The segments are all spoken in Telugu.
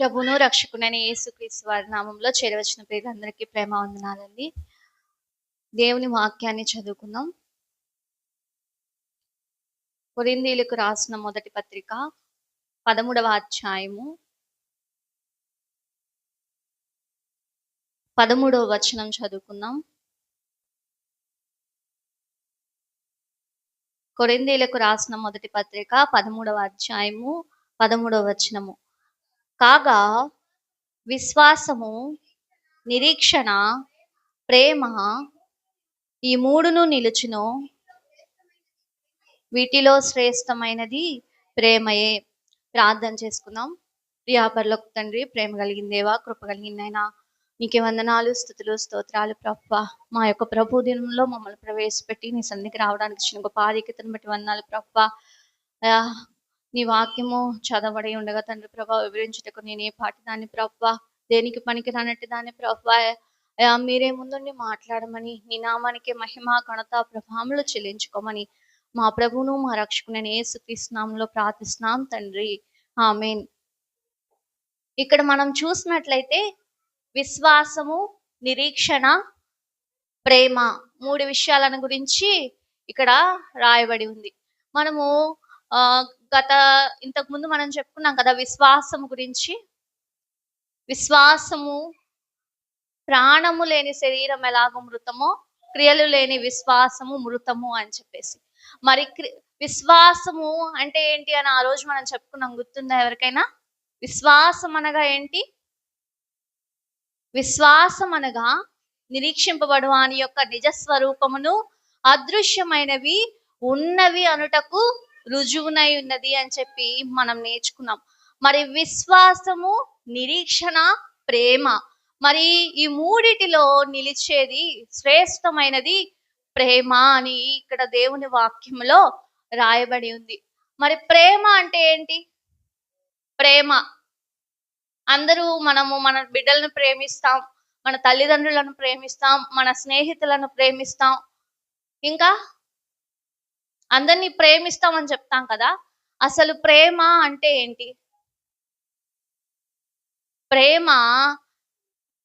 ప్రభును రక్షకుడైన యేసుక్రీస్తు వారి నామంలో చేరవచ్చిన పేర్లందరికీ ప్రేమ వందనాలండి దేవుని వాక్యాన్ని చదువుకుందాం. కొరిందీలకు రాసిన మొదటి పత్రిక పదమూడవ అధ్యాయము పదమూడవ వచనం చదువుకుందాం. కొరిందీలకు రాసిన మొదటి పత్రిక పదమూడవ అధ్యాయము పదమూడవ వచనము. కాగా విశ్వాసము నిరీక్షణ ప్రేమ ఈ మూడును నిలుచును. వీటిలో శ్రేష్టమైనది ప్రేమయే. ప్రార్థన చేసుకుందాం. ప్రియాపరలోకి తండ్రి ప్రేమ కలిగిందేవా కృప కలిగిందైనా నీకే వందనాలు స్థుతులు స్తోత్రాలు ప్రభ మా యొక్క ప్రభు దినంలో మమ్మల్ని ప్రవేశపెట్టి నీ సన్నిధికి రావడానికి ఇచ్చిన గొప్ప ఆధిక్యతను బట్టి వందనాలు ప్రభ నీ వాక్యము చదవడి ఉండగా తండ్రి ప్రభా వివరించుటకు నేను ఏ పాటి దాన్ని ప్రభా దేనికి పనికి రానట్టు దాన్ని ప్రభా మీరే ముందుండి మాట్లాడమని నీ నామానికి మహిమ ఘనత ప్రభాములు చెల్లించుకోమని మా ప్రభువును మా రక్షకుని యేసుక్రీస్తునామంలో ప్రార్థిస్తున్నాం తండ్రి. ఆమెన్. ఇక్కడ మనం చూసినట్లయితే విశ్వాసము నిరీక్షణ ప్రేమ మూడు విషయాలను గురించి ఇక్కడ రాయబడి ఉంది. మనము ఆ గత ఇంతకు ముందు మనం చెప్పుకున్నాం కదా విశ్వాసము గురించి. విశ్వాసము ప్రాణము లేని శరీరం ఎలాగో మృతమో క్రియలు లేని విశ్వాసము మృతము అని చెప్పేసి. మరి విశ్వాసము అంటే ఏంటి అని ఆ రోజు మనం చెప్పుకున్నాం గుర్తుందా ఎవరికైనా? విశ్వాసం అనగా ఏంటి? విశ్వాసం అనగా నిరీక్షింపబడు వాని యొక్క నిజ స్వరూపమును అదృశ్యమైనవి ఉన్నవి అనుటకు రుజువునై ఉన్నది అని చెప్పి మనం నేర్చుకున్నాం. మరి విశ్వాసము నిరీక్షణ ప్రేమ. మరి ఈ మూడిటిలో నిలిచేది శ్రేష్టమైనది ప్రేమ అని ఇక్కడ దేవుని వాక్యంలో రాయబడి ఉంది. మరి ప్రేమ అంటే ఏంటి? ప్రేమ. అందరూ మనము మన బిడ్డలను ప్రేమిస్తాం మన తల్లిదండ్రులను ప్రేమిస్తాం మన స్నేహితులను ప్రేమిస్తాం. ఇంకా అందరినీ ప్రేమిస్తామని చెప్తాం కదా. అసలు ప్రేమ అంటే ఏంటి? ప్రేమ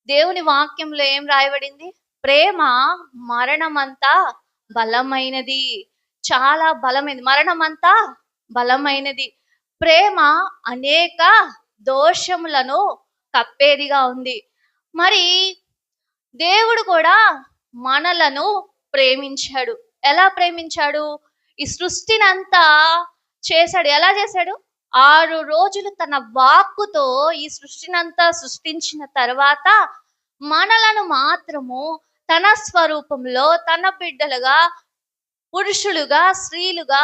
దేవుని వాక్యంలో ఏం రాయబడింది? ప్రేమ మరణమంతా బలమైనది. చాలా బలమైనది మరణమంతా బలమైనది. ప్రేమ అనేక దోషములను కప్పేదిగా ఉంది. మరి దేవుడు కూడా మనలను ప్రేమించాడు. ఎలా ప్రేమించాడు? ఈ సృష్టినంతా చేశాడు. ఎలా చేశాడు? ఆరు రోజులు తన వాక్కుతో ఈ సృష్టినంతా సృష్టించిన తర్వాత మనలను మాత్రము తన స్వరూపంలో తన బిడ్డలుగా పురుషులుగా స్త్రీలుగా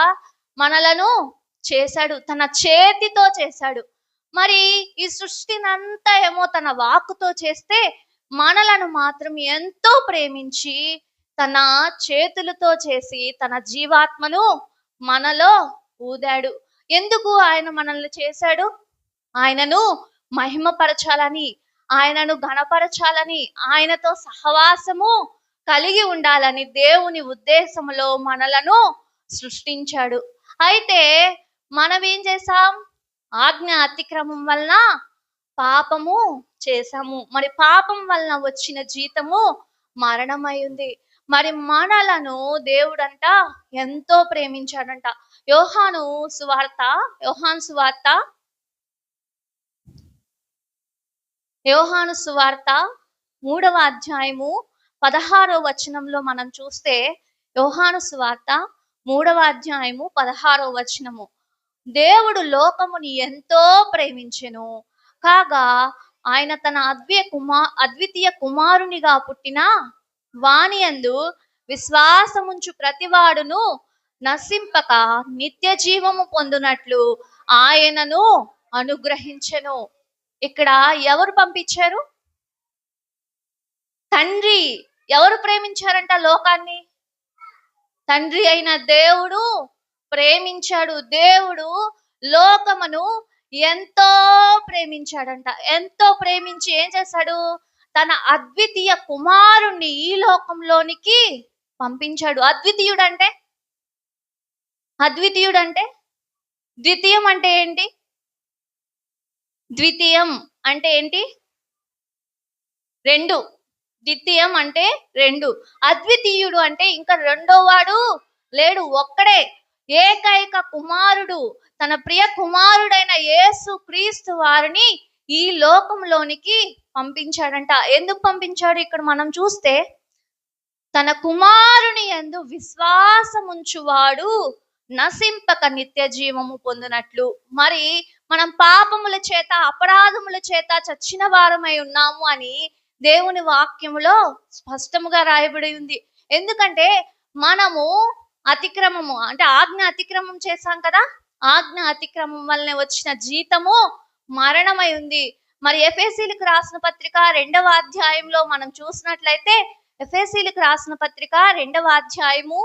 మనలను చేశాడు. తన చేతితో చేశాడు. మరి ఈ సృష్టినంతా ఏమో తన వాక్కుతో చేస్తే మనలను మాత్రం ఎంతో ప్రేమించి తన చేతులతో చేసి తన జీవాత్మను మనలో ఊదాడు. ఎందుకు ఆయన మనల్ని చేశాడు? ఆయనను మహిమపరచాలని ఆయనను ఘనపరచాలని ఆయనతో సహవాసము కలిగి ఉండాలని దేవుని ఉద్దేశంలో మనలను సృష్టించాడు. అయితే మనం ఏం చేసాం ఆజ్ఞ అతిక్రమం వలన పాపము చేశాము. మరి పాపం వలన వచ్చిన జీతము మరణమై ఉంది. మరి మనలను దేవుడంట ఎంతో ప్రేమించాడంట. యోహాను సువార్త యోహాన్ సువార్త యోహాను సువార్త మూడవ అధ్యాయము పదహారో వచనంలో మనం చూస్తే యోహాను సువార్త మూడవ అధ్యాయము పదహారో వచనము. దేవుడు లోకముని ఎంతో ప్రేమించెను. కాగా ఆయన తన అద్వయ కుమార్ అద్వితీయ కుమారునిగా పుట్టిన వాని యందు విశ్వాసముంచు ప్రతివాడును నశింపక నిత్య జీవము పొందునట్లు ఆయనను అనుగ్రహించెను. ఇక్కడ ఎవరు పంపించారు? తండ్రి. ఎవరు ప్రేమించారంట లోకాన్ని? తండ్రి అయిన దేవుడు ప్రేమించాడు. దేవుడు లోకమును ఎంతో ప్రేమించాడంట. ఎంతో ప్రేమించి ఏం చేశాడు? తన అద్వితీయ కుమారుణ్ణి ఈ లోకంలోనికి పంపించాడు. అద్వితీయుడు అంటే అద్వితీయుడు అంటే ద్వితీయం అంటే ఏంటి? ద్వితీయం అంటే ఏంటి? రెండు. ద్వితీయం అంటే రెండు. అద్వితీయుడు అంటే ఇంకా రెండో వాడు లేడు ఒక్కడే. ఏకైక కుమారుడు తన ప్రియ కుమారుడైన యేసు క్రీస్తు వారిని ఈ లోకంలోనికి పంపించాడంట. ఎందుకు పంపించాడు? ఇక్కడ మనం చూస్తే తన కుమారుని ఎందు విశ్వాసముంచువాడు నశింపక నిత్య జీవము పొందినట్లు. మరి మనం పాపముల చేత అపరాధముల చేత చచ్చిన వారమై ఉన్నాము అని దేవుని వాక్యములో స్పష్టముగా రాయబడి ఉంది. ఎందుకంటే మనము అతిక్రమము అంటే ఆజ్ఞ అతిక్రమం చేశాం కదా? ఆజ్ఞ అతిక్రమం వల్లనే వచ్చిన జీతము మరణమై ఉంది. మరి ఎఫ్ఎసీలకు రాసిన పత్రిక రెండవ అధ్యాయంలో మనం చూసినట్లయితే ఎఫ్ఎసీలకు రాసిన పత్రిక రెండవ అధ్యాయము.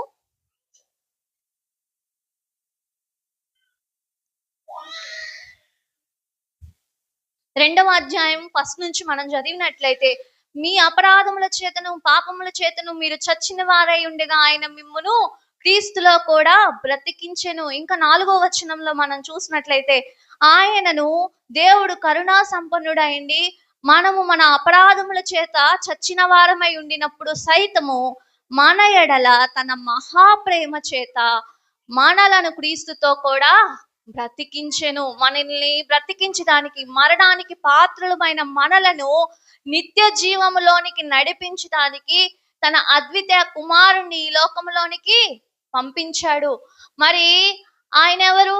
రెండవ అధ్యాయం ఫస్ట్ నుంచి మనం చదివినట్లయితే మీ అపరాధముల చేతను పాపముల చేతను మీరు చచ్చిన వారై ఉండగా ఆయన మిమ్మును క్రీస్తులో కూడా బ్రతికించెను. ఇంకా నాలుగో వచనంలో మనం చూసినట్లయితే ఆయనను దేవుడు కరుణా సంపన్నుడైండి. మనము మన అపరాధముల చేత చచ్చిన వారమై ఉండినప్పుడు సైతము మన ఎడల తన మహాప్రేమ చేత మనలను క్రీస్తుతో కూడా బ్రతికించెను. మనల్ని బ్రతికించడానికి మరణానికి పాత్రులమైన మనలను నిత్య జీవములోనికి నడిపించడానికి తన అద్వితీయ కుమారుణ్ణి ఈ లోకంలోనికి పంపించాడు. మరి ఆయన ఎవరు?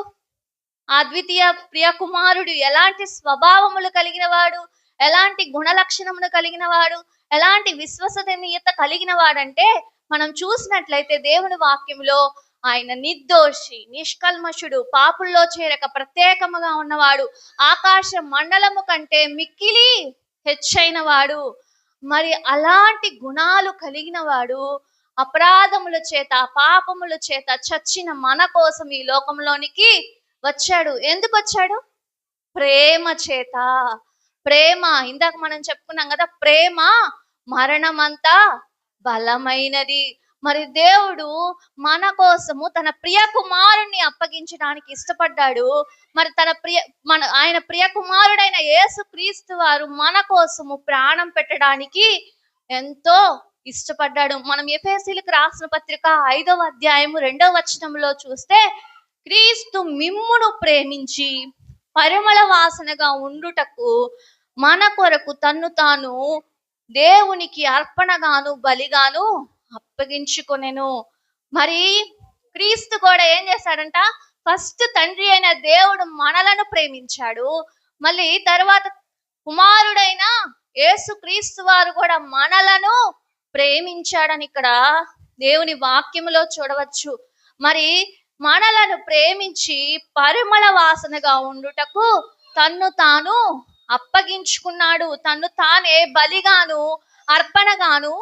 అద్వితీయ ప్రియకుమారుడు ఎలాంటి స్వభావములు కలిగిన వాడు ఎలాంటి గుణ లక్షణములు కలిగిన వాడు ఎలాంటి విశ్వసనీయత కలిగిన వాడంటే మనం చూసినట్లయితే దేవుని వాక్యంలో ఆయన నిర్దోషి నిష్కల్మషుడు పాపుల్లో చేరక ప్రత్యేకముగా ఉన్నవాడు ఆకాశ మండలము కంటే మిక్కిలి హెచ్చైన వాడు మరి అలాంటి గుణాలు కలిగిన వాడు అపరాధముల చేత పాపముల చేత చచ్చిన మన కోసం ఈ లోకంలోనికి వచ్చాడు. ఎందుకు వచ్చాడు? ప్రేమ చేత. ప్రేమ ఇందాక మనం చెప్పుకున్నాం కదా ప్రేమ మరణమంతా బలమైనది. మరి దేవుడు మన కోసము తన ప్రియ కుమారుణ్ణి అప్పగించడానికి ఇష్టపడ్డాడు. మరి తన ప్రియ మన ఆయన ప్రియ కుమారుడైన యేసు క్రీస్తు వారు మన కోసము ప్రాణం పెట్టడానికి ఎంతో ఇష్టపడ్డాడు. మనం ఎఫ్ఎస్సీలకు రాసిన పత్రిక ఐదవ అధ్యాయము రెండవ వచనంలో చూస్తే క్రీస్తు మిమ్మును ప్రేమించి పరిమళ వాసనగా ఉండుటకు మన కొరకు తన్ను తాను దేవునికి అర్పణగాను బలిగాను అప్పగించుకొనెను. మరి క్రీస్తు కూడా ఏం చేశాడంట? ఫస్ట్ తండ్రి అయిన దేవుడు మనలను ప్రేమించాడు. మళ్ళీ తర్వాత కుమారుడైన యేసు క్రీస్తు వారు కూడా మనలను ప్రేమించాడని ఇక్కడ దేవుని వాక్యములో చూడవచ్చు. మరి మనలను ప్రేమించి పరిమళ వాసనగా ఉండుటకు తన్ను తాను అప్పగించుకున్నాడు. తన్ను తానే బలిగాను అర్పణగాను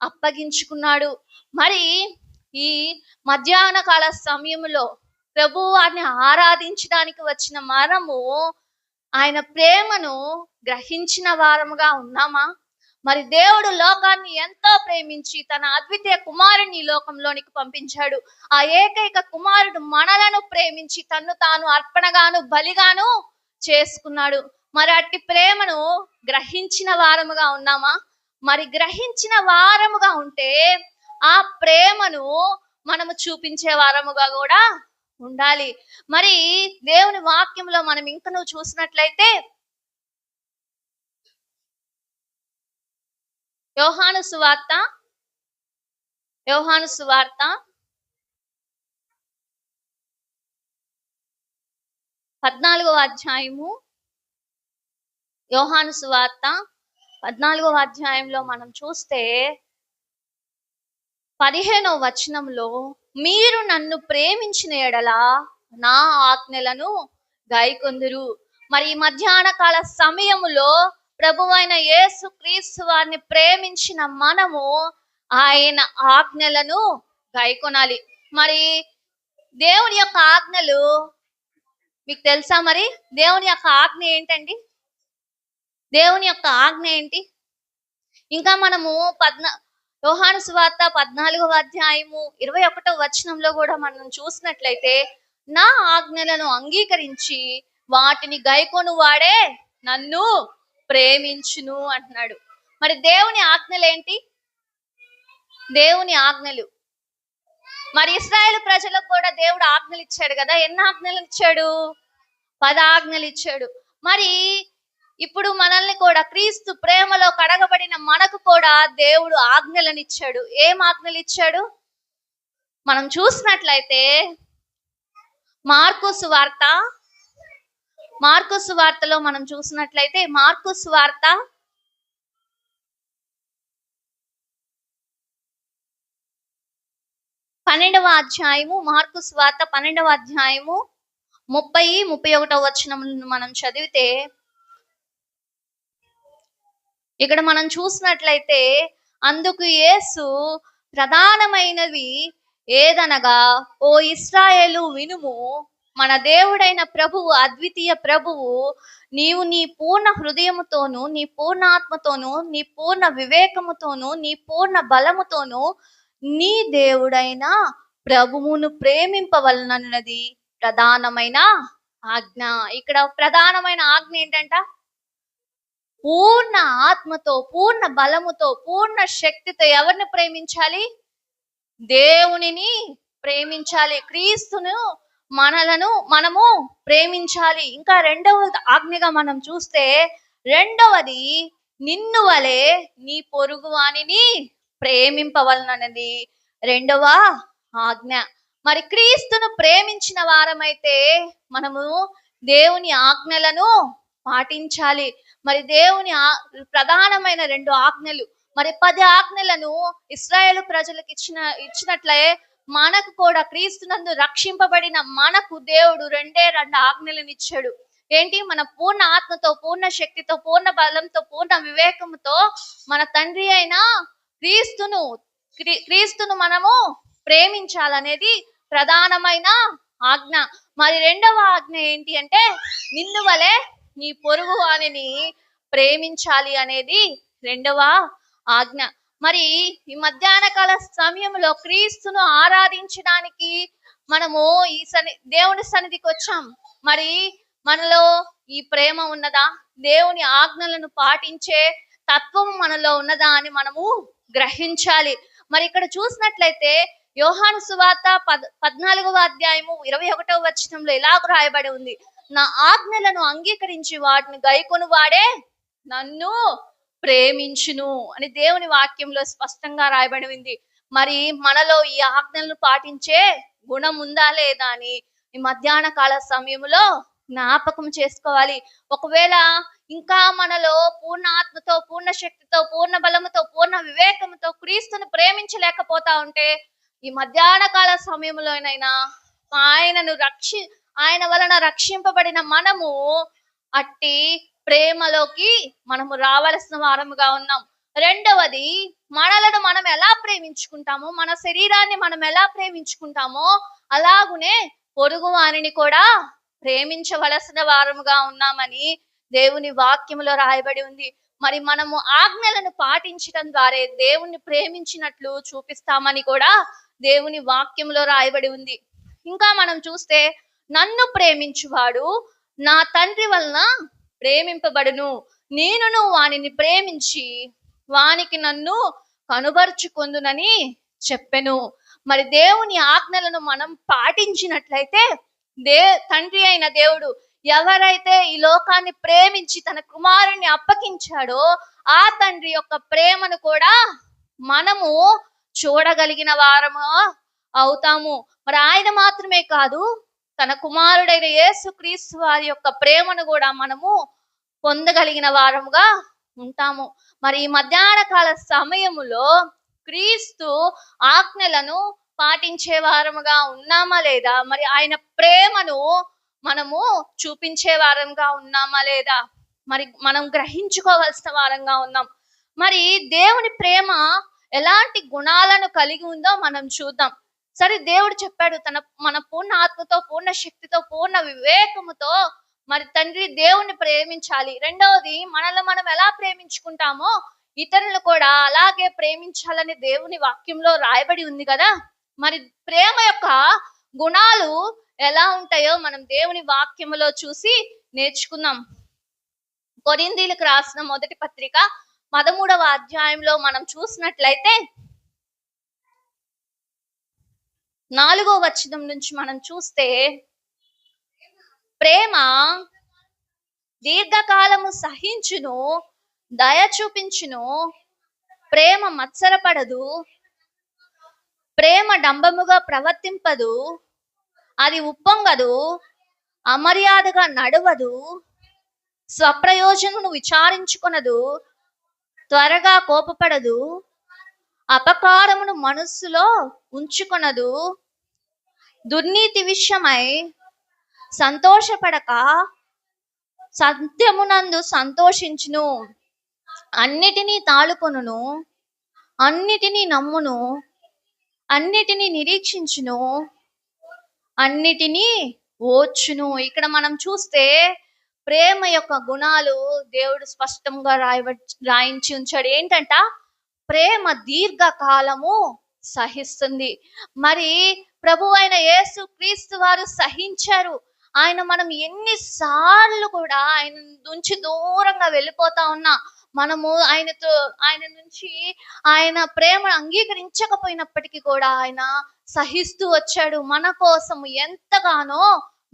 అప్పగించుకున్నాడు. మరి ఈ మధ్యాహ్న కాల సమయంలో ప్రభు వారిని ఆరాధించడానికి వచ్చిన మనము ఆయన ప్రేమను గ్రహించిన వారముగా ఉన్నామా? మరి దేవుడు లోకాన్ని ఎంతో ప్రేమించి తన అద్వితీయ కుమారుని ఈ లోకంలోనికి పంపించాడు. ఆ ఏకైక కుమారుడు మనలను ప్రేమించి తన్ను తాను అర్పణగాను బలిగాను చేసుకున్నాడు. మరి అట్టి ప్రేమను గ్రహించిన వారముగా ఉన్నామా? మరి గ్రహించిన వారముగా ఉంటే ఆ ప్రేమను మనము చూపించే వారముగా కూడా ఉండాలి. మరి దేవుని వాక్యంలో మనం ఇంకా చూసినట్లయితే యోహాను సువార్త. యోహాను సువార్త. పద్నాలుగవ అధ్యాయము. యోహాను సువార్త. పద్నాలుగవ అధ్యాయంలో మనం చూస్తే పదిహేనవ వచనంలో మీరు నన్ను ప్రేమించిన ఎడల నా ఆజ్ఞలను గాయకొందురు మరి ఈ మధ్యాహ్న కాల సమయములో ప్రభువైన యేసు క్రీస్తు వారిని ప్రేమించిన మనము ఆయన ఆజ్ఞలను గైకొనాలి. మరి దేవుని యొక్క ఆజ్ఞలు మీకు తెలుసా మరి? దేవుని యొక్క ఆజ్ఞ ఏంటండి? దేవుని యొక్క ఆజ్ఞ ఏంటి? ఇంకా మనము పద్నా యోహాను సువార్త పద్నాలుగవ అధ్యాయము ఇరవై ఒకటో వచనంలో కూడా మనం చూసినట్లయితే నా ఆజ్ఞలను అంగీకరించి వాటిని గైకొను వాడే నన్ను. ప్రేమించును అంటున్నాడు. మరి దేవుని ఆజ్ఞలు ఏంటి దేవుని ఆజ్ఞలు. మరి ఇస్రాయేల్ ప్రజలకు కూడా దేవుడు ఆజ్ఞలు ఇచ్చాడు కదా. ఎన్ని ఆజ్ఞలు ఇచ్చాడు? పద ఆజ్ఞలు ఇచ్చాడు. మరి ఇప్పుడు మనల్ని కూడా క్రీస్తు ప్రేమలో కడగబడిన మనకు కూడా దేవుడు ఆజ్ఞలను ఇచ్చాడు. ఏం ఆజ్ఞలు ఇచ్చాడు? మనం చూసినట్లయితే మార్కు సువార్త మార్కుస్ వార్తలో మనం చూసినట్లయితే మార్కుస్ వార్త పన్నెండవ అధ్యాయము మార్కుస్ వార్త పన్నెండవ అధ్యాయము ముప్పై ముప్పై ఒకటవ వచనములను మనం చదివితే ఇక్కడ మనం చూసినట్లయితే అందుకు యేసు ప్రధానమైనవి ఏదనగా ఓ ఇస్రాయేలు వినుము మన దేవుడైన ప్రభువు అద్వితీయ ప్రభువు నీవు నీ పూర్ణ హృదయముతోను నీ పూర్ణ ఆత్మతోను నీ పూర్ణ వివేకముతోను నీ పూర్ణ బలముతోను నీ దేవుడైన ప్రభువును ప్రేమింపవలనన్నది ప్రధానమైన ఆజ్ఞ. ఇక్కడ ప్రధానమైన ఆజ్ఞ ఏంటంట? పూర్ణ ఆత్మతో పూర్ణ బలముతో పూర్ణ శక్తితో ఎవరిని ప్రేమించాలి? దేవునిని ప్రేమించాలి. క్రీస్తును మనలను మనము ప్రేమించాలి. ఇంకా రెండవ ఆజ్ఞగా మనం చూస్తే రెండవది నిన్ను వలె నీ పొరుగు వాణిని ప్రేమింపవలనన్నది రెండవ ఆజ్ఞ. మరి క్రీస్తును ప్రేమించిన వారమైతే మనము దేవుని ఆజ్ఞలను పాటించాలి. మరి దేవుని ఆ- ప్రధానమైన రెండు ఆజ్ఞలు. మరి పది ఆజ్ఞలను ఇస్రాయేల్ ప్రజలకు ఇచ్చిన ఇచ్చినట్లే మనకు కూడా క్రీస్తునందు రక్షింపబడిన మనకు దేవుడు రెండే రెండు ఆజ్ఞలను ఇచ్చాడు ఏంటి? మన పూర్ణ ఆత్మతో పూర్ణ శక్తితో పూర్ణ బలంతో పూర్ణ వివేకముతో మన తండ్రి అయిన క్రీస్తును క్రీస్తును మనము ప్రేమించాలనేది ప్రధానమైన ఆజ్ఞ. మరి రెండవ ఆజ్ఞ ఏంటి అంటే నిన్ను వలె నీ పొరుగు వాణిని ప్రేమించాలి అనేది రెండవ ఆజ్ఞ. మరి ఈ మధ్యాహ్న కాల సమయంలో క్రీస్తును ఆరాధించడానికి మనము ఈ సన్ని దేవుని సన్నిధికి వచ్చాం. మరి మనలో ఈ ప్రేమ ఉన్నదా? దేవుని ఆజ్ఞలను పాటించే తత్వం మనలో ఉన్నదా అని మనము గ్రహించాలి. మరి ఇక్కడ చూసినట్లయితే యోహాను సువార్త పద్ పద్నాలుగవ అధ్యాయము ఇరవై ఒకటవ వచనంలో ఇలా రాయబడి ఉంది? నా ఆజ్ఞలను అంగీకరించి వాటిని గైకొని వాడే నన్ను. ప్రేమించును అని దేవుని వాక్యంలో స్పష్టంగా రాయబడి ఉంది. మరి మనలో ఈ ఆజ్ఞలను పాటించే గుణం ఉందా లేదా అని ఈ మధ్యాహ్న కాల సమయంలో జ్ఞాపకం చేసుకోవాలి. ఒకవేళ ఇంకా మనలో పూర్ణ ఆత్మతో పూర్ణ శక్తితో పూర్ణ బలముతో పూర్ణ వివేకముతో క్రీస్తుని ప్రేమించలేకపోతా ఉంటే ఈ మధ్యాహ్న కాల సమయంలోనైనా ఆయనను రక్షి ఆయన వలన రక్షింపబడిన మనము అట్టి ప్రేమలోకి మనము రావలసిన వారముగా ఉన్నాం. రెండవది మనలను మనం ఎలా ప్రేమించుకుంటామో మన శరీరాన్ని మనం ఎలా ప్రేమించుకుంటామో అలాగునే పొరుగు వారిని కూడా ప్రేమించవలసిన వారముగా ఉన్నామని దేవుని వాక్యములో రాయబడి ఉంది. మరి మనము ఆజ్ఞలను పాటించడం ద్వారా దేవుణ్ణి ప్రేమించినట్లు చూపిస్తామని కూడా దేవుని వాక్యంలో రాయబడి ఉంది. ఇంకా మనం చూస్తే నన్ను ప్రేమించువాడు నా తండ్రి వలన ప్రేమింపబడును. నేనును వానిని ప్రేమించి వానికి నన్ను కనుబరుచుకుందునని చెప్పెను. మరి దేవుని ఆజ్ఞలను మనం పాటించినట్లయితే దే తండ్రి అయిన దేవుడు ఎవరైతే ఈ లోకాన్ని ప్రేమించి తన కుమారుణ్ణి అప్పగించాడో ఆ తండ్రి యొక్క ప్రేమను కూడా మనము చూడగలిగిన వారము అవుతాము. మరి ఆయన మాత్రమే కాదు తన కుమారుడైన యేసు క్రీస్తు వారి యొక్క ప్రేమను కూడా మనము పొందగలిగిన వారముగా ఉంటాము. మరి ఈ మధ్యాహ్న కాల సమయములో క్రీస్తు ఆజ్ఞలను పాటించే వారముగా ఉన్నామా లేదా? మరి ఆయన ప్రేమను మనము చూపించే వారంగా ఉన్నామా లేదా? మరి మనం గ్రహించుకోవాల్సిన వారంగా ఉన్నాం. మరి దేవుని ప్రేమ ఎలాంటి గుణాలను కలిగి ఉందో మనం చూద్దాం. సరే దేవుడు చెప్పాడు తన మన పూర్ణ ఆత్మతో పూర్ణ శక్తితో పూర్ణ వివేకముతో మరి తండ్రి దేవుణ్ణి ప్రేమించాలి. రెండవది మనల్ని మనం ఎలా ప్రేమించుకుంటామో ఇతరులు కూడా అలాగే ప్రేమించాలని దేవుని వాక్యంలో రాయబడి ఉంది కదా? మరి ప్రేమ యొక్క గుణాలు ఎలా ఉంటాయో మనం దేవుని వాక్యములో చూసి నేర్చుకుందాం. కొరిందీలకు రాసిన మొదటి పత్రిక పదమూడవ అధ్యాయంలో మనం చూసినట్లయితే నాలుగో వచనం నుంచి మనం చూస్తే ప్రేమ దీర్ఘకాలము సహించును దయ చూపించును ప్రేమ మత్సరపడదు ప్రేమ డంబముగా ప్రవర్తింపదు అది ఉప్పొంగదు అమర్యాదగా నడవదు స్వప్రయోజనను విచారించుకునదు త్వరగా కోపపడదు అపకారమును మనస్సులో ఉంచుకొనదు. దుర్నీతి విషయమై సంతోషపడక సత్యమునందు సంతోషించును. అన్నిటినీ తాళుకొనును అన్నిటినీ నమ్మును అన్నిటినీ నిరీక్షించును అన్నిటినీ ఓచును ఇక్కడ మనం చూస్తే ప్రేమ యొక్క గుణాలు దేవుడు స్పష్టంగా రాయవ రాయించి ఉంచాడు. ఏంటంట? ప్రేమ దీర్ఘకాలము సహిస్తుంది. మరి ప్రభు అయిన యేసు క్రీస్తు వారు సహించారు. ఆయన మనం ఎన్నిసార్లు కూడా ఆయన నుంచి దూరంగా వెళ్ళిపోతా ఉన్నా మనము ఆయనతో ఆయన నుంచి ఆయన ప్రేమ అంగీకరించకపోయినప్పటికీ కూడా ఆయన సహిస్తూ వచ్చాడు. మన కోసం ఎంతగానో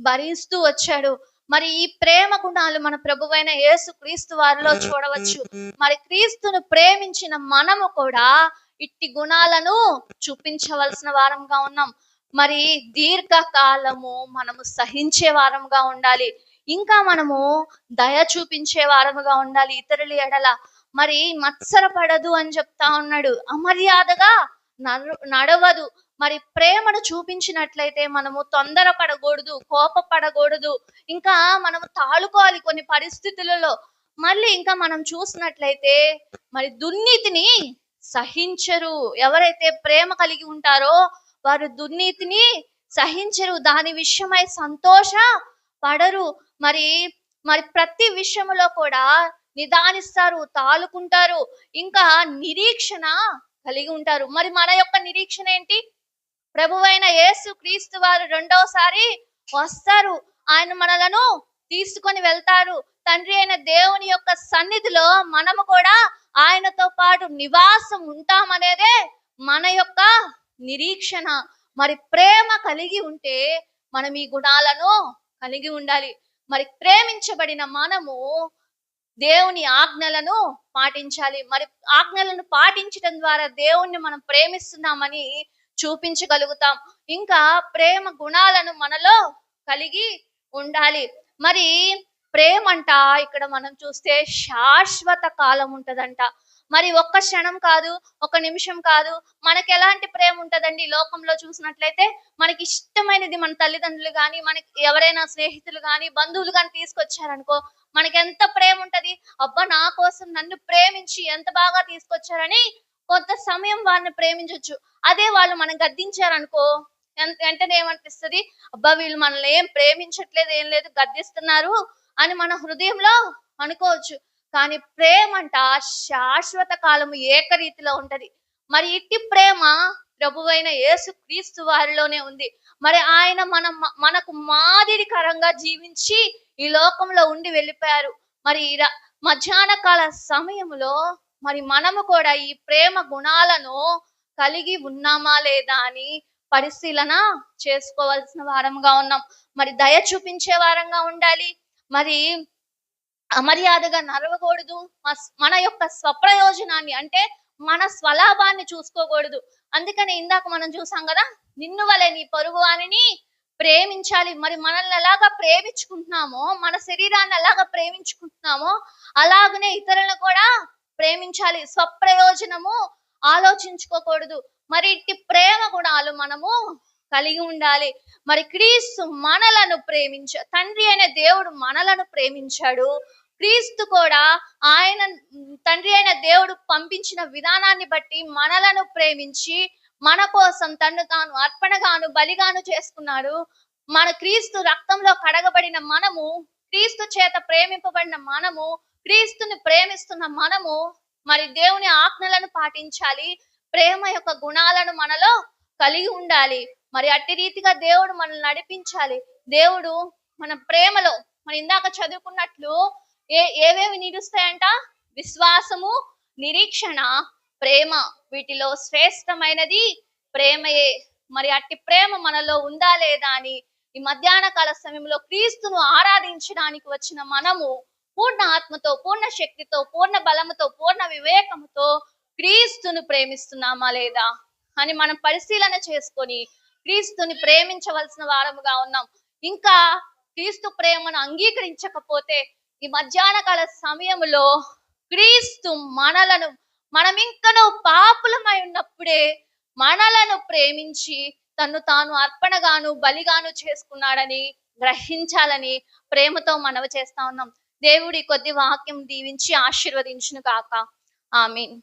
భరిస్తూ వచ్చాడు. మరి ఈ ప్రేమ గుణాలు మన ప్రభువైన యేసు క్రీస్తు వారిలో చూడవచ్చు. మరి క్రీస్తును ప్రేమించిన మనము కూడా ఇట్టి గుణాలను చూపించవలసిన వారంగా ఉన్నాం. మరి దీర్ఘకాలము మనము సహించే వారంగా ఉండాలి. ఇంకా మనము దయ చూపించే వారముగా ఉండాలి ఇతరుల ఎడల. మరి మత్సరపడదు అని చెప్తా ఉన్నాడు. అమర్యాదగా నడు- నడవదు. మరి ప్రేమను చూపించినట్లయితే మనము తొందర పడకూడదు కోపపడకూడదు. ఇంకా మనము తాళుకోవాలి కొన్ని పరిస్థితులలో. మళ్ళీ ఇంకా మనం చూసినట్లయితే మరి దుర్నీతిని సహించరు. ఎవరైతే ప్రేమ కలిగి ఉంటారో వారు దుర్నీతిని సహించరు. దాని విషయమై సంతోష పడరు మరి మరి ప్రతి విషయంలో కూడా నిదానిస్తారు తాలుకుంటారు ఇంకా నిరీక్షణ కలిగి ఉంటారు. మరి మన యొక్క నిరీక్షణ ఏంటి? ప్రభువైన యేసు క్రీస్తు వారు రెండవసారి వస్తారు. ఆయన మనలను తీసుకొని వెళ్తారు. తండ్రి అయిన దేవుని యొక్క సన్నిధిలో మనము కూడా ఆయనతో పాటు నివాసం ఉంటామనేదే మన యొక్క నిరీక్షణ. మరి ప్రేమ కలిగి ఉంటే మనం ఈ గుణాలను కలిగి ఉండాలి. మరి ప్రేమించబడిన మనము దేవుని ఆజ్ఞలను పాటించాలి. మరి ఆజ్ఞలను పాటించడం ద్వారా దేవుణ్ణి మనం ప్రేమిస్తున్నామని చూపించగలుగుతాం. ఇంకా ప్రేమ గుణాలను మనలో కలిగి ఉండాలి. మరి ప్రేమ అంట ఇక్కడ మనం చూస్తే శాశ్వత కాలం ఉంటదంట. మరి ఒక్క క్షణం కాదు ఒక నిమిషం కాదు మనకి ఎలాంటి ప్రేమ ఉంటదండి? లోకంలో చూసినట్లయితే మనకి ఇష్టమైనది మన తల్లిదండ్రులు కానీ మనకి ఎవరైనా స్నేహితులు కానీ బంధువులు కానీ తీసుకొచ్చారనుకో మనకి ఎంత ప్రేమ ఉంటది? అబ్బా నా కోసం నన్ను ప్రేమించి ఎంత బాగా తీసుకొచ్చారని కొంత సమయం వారిని ప్రేమించవచ్చు అదే వాళ్ళు మనం గద్దించారనుకో వెంటనే ఏమనిపిస్తుంది? అబ్బా వీళ్ళు మనల్ని ఏం ప్రేమించట్లేదు ఏం లేదు గద్దిస్తున్నారు అని మన హృదయంలో అనుకోవచ్చు. కానీ ప్రేమ అంట శాశ్వత కాలము ఏకరీతిలో ఉంటది. మరి ఇట్టి ప్రేమ ప్రభువైన యేసు క్రీస్తు వారిలోనే ఉంది. మరి ఆయన మన మనకు మాదిరికరంగా జీవించి ఈ లోకంలో ఉండి వెళ్ళిపోయారు. మరి మధ్యాహ్న కాల సమయంలో మరి మనము కూడా ఈ ప్రేమ గుణాలను కలిగి ఉన్నామా లేదా అని పరిశీలన చేసుకోవాల్సిన వారంగా ఉన్నాం. మరి దయ చూపించే వారంగా ఉండాలి. మరి అమర్యాదగా నరవకూడదు మన యొక్క స్వప్రయోజనాన్ని అంటే మన స్వలాభాన్ని చూసుకోకూడదు. అందుకని ఇందాక మనం చూసాం కదా నిన్ను వలె నీ పొరుగు వాణిని ప్రేమించాలి. మరి మనల్ని ఎలాగా ప్రేమించుకుంటున్నామో మన శరీరాన్ని ఎలాగా ప్రేమించుకుంటున్నామో అలాగనే ఇతరులను కూడా ప్రేమించాలి. స్వప్రయోజనము ఆలోచించుకోకూడదు. మరి ఇట్టి ప్రేమ గుణాలు మనము కలిగి ఉండాలి. మరి క్రీస్తు మనలను ప్రేమించ తండ్రి అయిన దేవుడు మనలను ప్రేమించాడు. క్రీస్తు కూడా ఆయన తండ్రి అయిన దేవుడు పంపించిన విధానాన్ని బట్టి మనలను ప్రేమించి మన కోసం తన్ను తాను అర్పణగాను బలిగాను చేసుకున్నాడు. మన క్రీస్తు రక్తంలో కడగబడిన మనము క్రీస్తు చేత ప్రేమింపబడిన మనము క్రీస్తుని ప్రేమిస్తున్న మనము మరి దేవుని ఆజ్ఞలను పాటించాలి. ప్రేమ యొక్క గుణాలను మనలో కలిగి ఉండాలి. మరి అట్టి రీతిగా దేవుడు మనల్ని నడిపించాలి. దేవుడు మన ప్రేమలో మన ఇందాక చదువుకున్నట్లు ఏ ఏవేవి నిలుస్తాయంట? విశ్వాసము నిరీక్షణ ప్రేమ. వీటిలో శ్రేష్టమైనది ప్రేమయే. మరి అట్టి ప్రేమ మనలో ఉందా లేదా అని ఈ మధ్యాహ్న కాల సమయంలో క్రీస్తును ఆరాధించడానికి వచ్చిన మనము పూర్ణ ఆత్మతో పూర్ణ శక్తితో పూర్ణ బలముతో పూర్ణ వివేకముతో క్రీస్తును ప్రేమిస్తున్నామా లేదా అని మనం పరిశీలన చేసుకొని క్రీస్తుని ప్రేమించవలసిన వారముగా ఉన్నాం. ఇంకా క్రీస్తు ప్రేమను అంగీకరించకపోతే ఈ మధ్యాహ్న కాల సమయంలో క్రీస్తు మనలను మనం ఇంకనూ పాపులమై ఉన్నప్పుడే మనలను ప్రేమించి తను తాను అర్పణగాను బలిగాను చేసుకున్నాడని గ్రహించాలని ప్రేమతో మనవి చేస్తా ఉన్నాం. దేవుడి కొద్ది వాక్యం దీవించి ఆశీర్వదించును కాక. ఆమెన్.